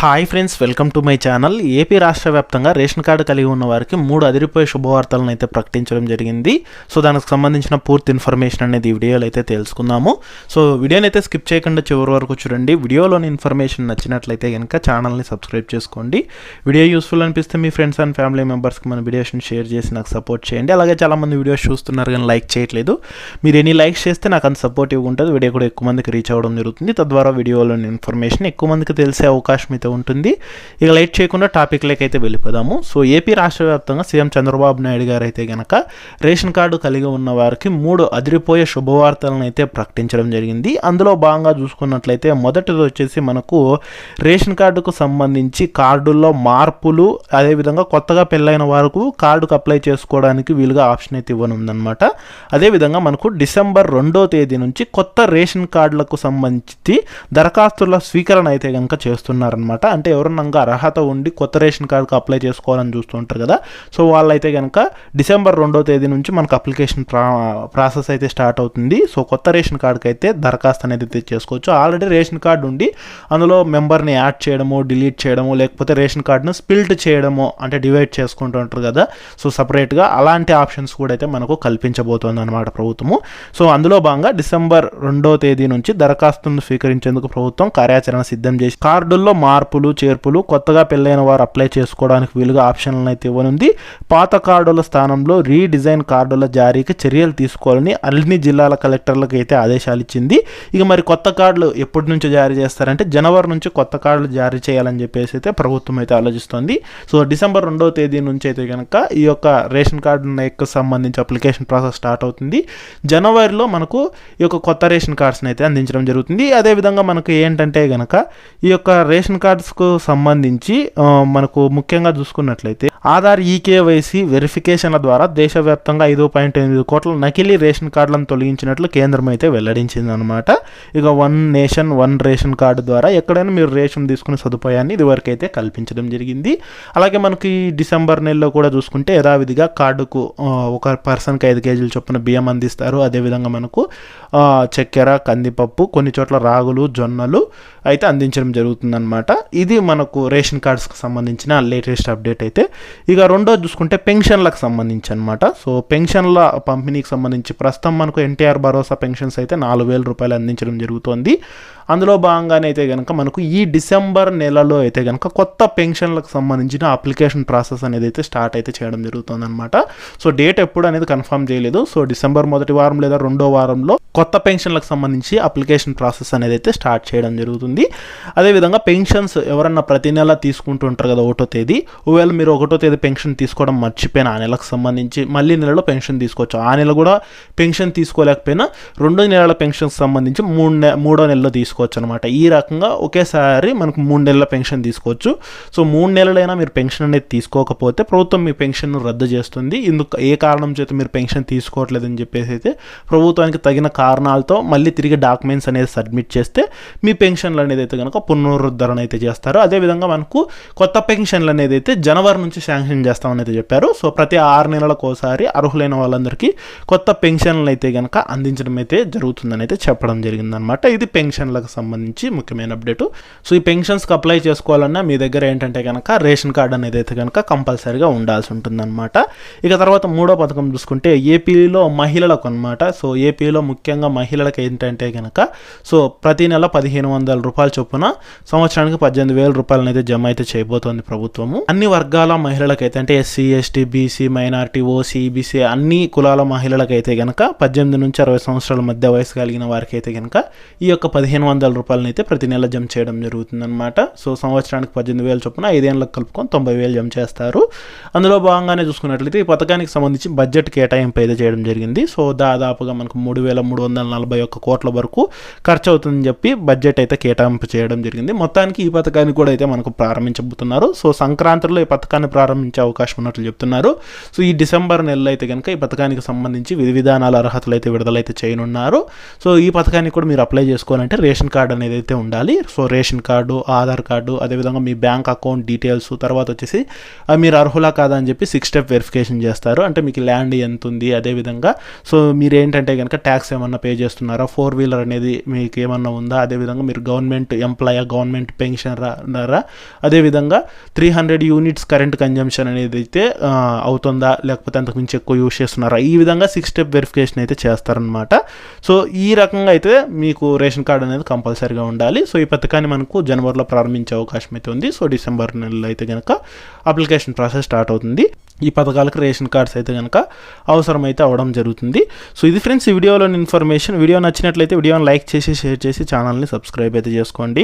Hi friends welcome to my channel AP రాష్ట్ర వ్యాప్తంగా ration card కలిగి ఉన్న వారికి మూడు అదిరిపోయే శుభవార్తలను అయితే ప్రకటించడం జరిగింది. సో దానికి సంబంధించిన పూర్తి ఇన్ఫర్మేషన్ అనేది ఈ వీడియోలో అయితే తెలుసుకుందాము. సో వీడియోని అయితే స్కిప్ చేయకుండా చివరి వరకు చూడండి. వీడియోలోని ఇన్ఫర్మేషన్ నచ్చినట్లయితే కనుక ఛానల్ని సబ్స్క్రైబ్ చేసుకోండి. వీడియో యూస్ఫుల్ అనిపిస్తే మీ ఫ్రెండ్స్ అండ్ ఫ్యామిలీ మెంబర్స్కి మన వీడియోస్ని షేర్ చేసి నాకు సపోర్ట్ చేయండి. అలాగే చాలామంది వీడియోస్ చూస్తున్నారు కానీ లైక్ చేయట్లేదు. మీరు ఎన్ని లైక్స్ చేస్తే నాకు అంత సపోర్టివ్గా ఉంటుంది వీడియో కూడా ఎక్కువ మందికి రీచ్ అవ్వడం జరుగుతుంది. తద్వారా వీడియోలోని ఇన్ఫర్మేషన్ ఎక్కువ మందికి తెలిసే అవకాశం అయితే ఉంటుంది. ఇక లైట్ చేయకుండా టాపిక్లోకి అయితే వెళ్ళిపోదాము. సో ఏపీ రాష్ట్ర వ్యాప్తంగా సీఎం చంద్రబాబు నాయుడు గారు అయితే కనుక రేషన్ కార్డు కలిగి ఉన్న వారికి మూడు అదిరిపోయే శుభవార్తలను అయితే ప్రకటించడం జరిగింది. అందులో భాగంగా చూసుకున్నట్లయితే మొదటిది వచ్చేసి మనకు రేషన్ కార్డుకు సంబంధించి కార్డుల్లో మార్పులు అదేవిధంగా కొత్తగా పెళ్ళైన వారికి కార్డుకు అప్లై చేసుకోవడానికి వీలుగా ఆప్షన్ అయితే ఇవ్వనుందనమాట అదేవిధంగా మనకు డిసెంబర్ రెండో తేదీ నుంచి కొత్త రేషన్ కార్డులకు సంబంధించి దరఖాస్తుల స్వీకరణ అయితే కనుక చేస్తున్నారనమాట అంటే ఎవరన్నా అర్హత ఉండి కొత్త రేషన్ కార్డుకు అప్లై చేసుకోవాలని చూస్తుంటారు కదా. సో వాళ్ళైతే కనుక డిసెంబర్ రెండో తేదీ నుంచి మనకు అప్లికేషన్ ప్రా ప్రాసెస్ అయితే స్టార్ట్ అవుతుంది. సో కొత్త రేషన్ కార్డుకి అయితే దరఖాస్తు అనేది అయితే చేసుకోవచ్చు. ఆల్రెడీ రేషన్ కార్డు ఉండి అందులో మెంబర్ని యాడ్ చేయడము డిలీట్ చేయడము లేకపోతే రేషన్ కార్డును స్పిల్ట్ చేయడము అంటే డివైడ్ చేసుకుంటూ ఉంటారు కదా. సో సపరేట్గా అలాంటి ఆప్షన్స్ కూడా అయితే మనకు కల్పించబోతోంది అనమాట ప్రభుత్వము. సో అందులో భాగంగా డిసెంబర్ రెండో తేదీ నుంచి దరఖాస్తును స్వీకరించేందుకు ప్రభుత్వం కార్యాచరణ సిద్ధం చేసి కార్డుల్లో మార్పు మార్పులు చేర్పులు కొత్తగా పెళ్ళైన వారు అప్లై చేసుకోవడానికి వీలుగా ఆప్షన్లను అయితే ఇవ్వనుంది. పాత కార్డుల స్థానంలో రీడిజైన్ కార్డుల జారీకి చర్యలు తీసుకోవాలని అన్ని జిల్లాల కలెక్టర్లకు అయితే ఆదేశాలు ఇచ్చింది. ఇక మరి కొత్త కార్డులు ఎప్పటి నుంచి జారీ చేస్తారంటే జనవరి నుంచి కొత్త కార్డులు జారీ చేయాలని చెప్పేసి అయితే ప్రభుత్వం అయితే ఆలోచిస్తోంది. సో డిసెంబర్ రెండవ తేదీ నుంచి అయితే కనుక ఈ యొక్క రేషన్ కార్డు సంబంధించి అప్లికేషన్ ప్రాసెస్ స్టార్ట్ అవుతుంది. జనవరిలో మనకు ఈ యొక్క కొత్త రేషన్ కార్డ్స్ని అయితే అందించడం జరుగుతుంది. అదేవిధంగా మనకు ఏంటంటే కనుక ఈ యొక్క రేషన్ కార్డు కార్డ్స్కు సంబంధించి మనకు ముఖ్యంగా చూసుకున్నట్లయితే ఆధార్ ఈకేవైసీ వెరిఫికేషన్ల ద్వారా దేశవ్యాప్తంగా ఐదు పాయింట్ ఎనిమిది కోట్ల నకిలీ రేషన్ కార్డులను తొలగించినట్లు కేంద్రం అయితే వెల్లడించింది అనమాట ఇక one nation one ration card ద్వారా ఎక్కడైనా మీరు రేషన్ తీసుకునే సదుపాయాన్ని ఇదివరకు అయితే కల్పించడం జరిగింది. అలాగే మనకి డిసెంబర్ నెలలో కూడా చూసుకుంటే యథావిధిగా కార్డుకు ఒక పర్సన్కి ఐదు కేజీల చొప్పున బియ్యం అందిస్తారు. అదేవిధంగా మనకు చక్కెర కందిపప్పు కొన్ని చోట్ల రాగులు జొన్నలు అయితే అందించడం జరుగుతుందన్నమాట. ఇది మనకు రేషన్ కార్డ్స్కి సంబంధించిన లేటెస్ట్ అప్డేట్ అయితే. ఇక రెండో చూసుకుంటే పెన్షన్లకు సంబంధించి అనమాట సో పెన్షన్ల పంపిణీకి సంబంధించి ప్రస్తుతం మనకు ఎన్టీఆర్ భరోసా పెన్షన్స్ అయితే నాలుగు వేల రూపాయలు అందించడం జరుగుతోంది. అందులో భాగంగానే అయితే కనుక మనకు ఈ డిసెంబర్ నెలలో అయితే కనుక కొత్త పెన్షన్లకు సంబంధించిన అప్లికేషన్ ప్రాసెస్ అనేది అయితే స్టార్ట్ అయితే చేయడం జరుగుతుంది అనమాట సో డేట్ ఎప్పుడు అనేది కన్ఫర్మ్ చేయలేదు. సో డిసెంబర్ మొదటి వారం లేదా రెండో వారంలో కొత్త పెన్షన్లకు సంబంధించి అప్లికేషన్ ప్రాసెస్ అనేది అయితే స్టార్ట్ చేయడం జరుగుతుంది. అదేవిధంగా పెన్షన్స్ ఎవరన్నా ప్రతి నెల తీసుకుంటూ ఉంటారు కదా ఒకటో తేదీ. ఒకవేళ మీరు ఒకటో తేదీ పెన్షన్ తీసుకోవడం మర్చిపోయిన ఆ నెలకు సంబంధించి మళ్ళీ నెలలో పెన్షన్ తీసుకోవచ్చు. ఆ నెల కూడా పెన్షన్ తీసుకోలేకపోయినా రెండో నెలల పెన్షన్కి సంబంధించి మూడు నె మూడో నెలలో తీసుకోవచ్చు. అనమాట ఈ రకంగా ఒకేసారి మనకు మూడు నెలల పెన్షన్ తీసుకోవచ్చు. సో మూడు నెలలైనా మీరు పెన్షన్ అనేది తీసుకోకపోతే ప్రభుత్వం మీ పెన్షన్ను రద్దు చేస్తుంది. ఇందుకు ఏ కారణం చేత మీరు పెన్షన్ తీసుకోవట్లేదని చెప్పేసి అయితే ప్రభుత్వానికి తగిన కారణాలతో మళ్ళీ తిరిగి డాక్యుమెంట్స్ అనేది సబ్మిట్ చేస్తే మీ పెన్షన్లు అనేది అయితే కనుక పునరుద్ధరణ అయితే చేస్తారు. అదేవిధంగా మనకు కొత్త పెన్షన్లు అనేది అయితే జనవరి నుంచి శాంక్షన్ చేస్తామని అయితే చెప్పారు. సో ప్రతి ఆరు నెలలకు ఒకసారి అర్హులైన వాళ్ళందరికీ కొత్త పెన్షన్లు అయితే కనుక అందించడం అయితే జరుగుతుందని అయితే చెప్పడం జరిగిందనమాట ఇది పెన్షన్లకు సంబంధించి ముఖ్యమైన అప్డేటు. సో ఈ పెన్షన్స్కి అప్లై చేసుకోవాలన్నా మీ దగ్గర ఏంటంటే కనుక రేషన్ కార్డ్ అనేది అయితే కనుక కంపల్సరీగా ఉండాల్సి ఉంటుందన్నమాట. ఇక తర్వాత మూడో పథకం చూసుకుంటే ఏపీలో మహిళలకు అనమాట సో ఏపీలో ముఖ్యంగా మహిళలకు ఏంటంటే కనుక సో ప్రతి నెల పదిహేను వందల రూపాయల చొప్పున సంవత్సరానికి పద్దెనిమిది వేల రూపాయలను అయితే జమ అయితే చేయబోతోంది ప్రభుత్వము. అన్ని వర్గాల మహిళలకైతే అంటే SC ST BC minority OC BC అన్ని కులాల మహిళలకైతే కనుక పద్దెనిమిది నుంచి అరవై సంవత్సరాల మధ్య వయసు కలిగిన వారికి అయితే కనుక ఈ యొక్క పదిహేను వందల రూపాయలను అయితే ప్రతి నెల జమ చేయడం జరుగుతుందన్నమాట. సో సంవత్సరానికి పద్దెనిమిది వేల చొప్పున ఐదేళ్ళకి కలుపుకొని తొంభై వేలు జమ చేస్తారు. అందులో భాగంగానే చూసుకున్నట్లయితే ఈ పథకానికి సంబంధించి బడ్జెట్ కేటాయింపు అయితే చేయడం జరిగింది. సో దాదాపుగా మనకు మూడు వేల మూడు వందల నలభై ఒక్క కోట్ల వరకు ఖర్చు అవుతుందని చెప్పి బడ్జెట్ అయితే కేటాయింపు చేయడం జరిగింది. మొత్తానికి ఈ పథకాన్ని కూడా అయితే మనకు ప్రారంభించబోతున్నారు. సో సంక్రాంతిలో ఈ పథకాన్ని ప్రారంభించే అవకాశం ఉన్నట్లు చెప్తున్నారు. సో ఈ డిసెంబర్ నెలలో అయితే కనుక ఈ పథకానికి సంబంధించి విధి విధానాల అర్హతలు అయితే విడుదలైతే చేయనున్నారు. సో ఈ పథకానికి కూడా మీరు అప్లై చేసుకోవాలంటే రేషన్ రేషన్ కార్డు అనేది అయితే ఉండాలి. So ration card Aadhaar card అదేవిధంగా మీ బ్యాంక్ అకౌంట్ డీటెయిల్స్ తర్వాత వచ్చేసి మీరు అర్హులా కాదా అని చెప్పి సిక్స్ స్టెప్ వెరిఫికేషన్ చేస్తారు. అంటే మీకు ల్యాండ్ ఎంత ఉంది అదేవిధంగా సో మీరు ఏంటంటే కనుక ట్యాక్స్ ఏమన్నా పే చేస్తున్నారా? ఫోర్ వీలర్ అనేది మీకు ఏమన్నా ఉందా? అదేవిధంగా మీరు గవర్నమెంట్ ఎంప్లాయా గవర్నమెంట్ పెన్షనరా అదేవిధంగా three hundred units current consumption అనేది అయితే అవుతుందా? లేకపోతే అంతకు మించి ఎక్కువ యూస్ చేస్తున్నారా? ఈ విధంగా సిక్స్ స్టెప్ వెరిఫికేషన్ అయితే చేస్తారనమాట సో ఈ రకంగా అయితే మీకు రేషన్ కార్డు అనేది కంపల్సరీగా ఉండాలి. సో ఈ పథకాన్ని మనకు జనవరిలో ప్రారంభించే అవకాశం అయితే ఉంది. సో డిసెంబర్ నెలలో అయితే కనుక అప్లికేషన్ ప్రాసెస్ స్టార్ట్ అవుతుంది. ఈ పథకాలకు రేషన్ కార్డ్స్ అయితే కనుక అవసరమైతే అవ్వడం జరుగుతుంది. సో ఇది ఫ్రెండ్స్ ఈ వీడియోలోని ఇన్ఫర్మేషన్. వీడియో నచ్చినట్లయితే వీడియోని లైక్ చేసి షేర్ చేసి ఛానల్ని సబ్స్క్రైబ్ అయితే చేసుకోండి.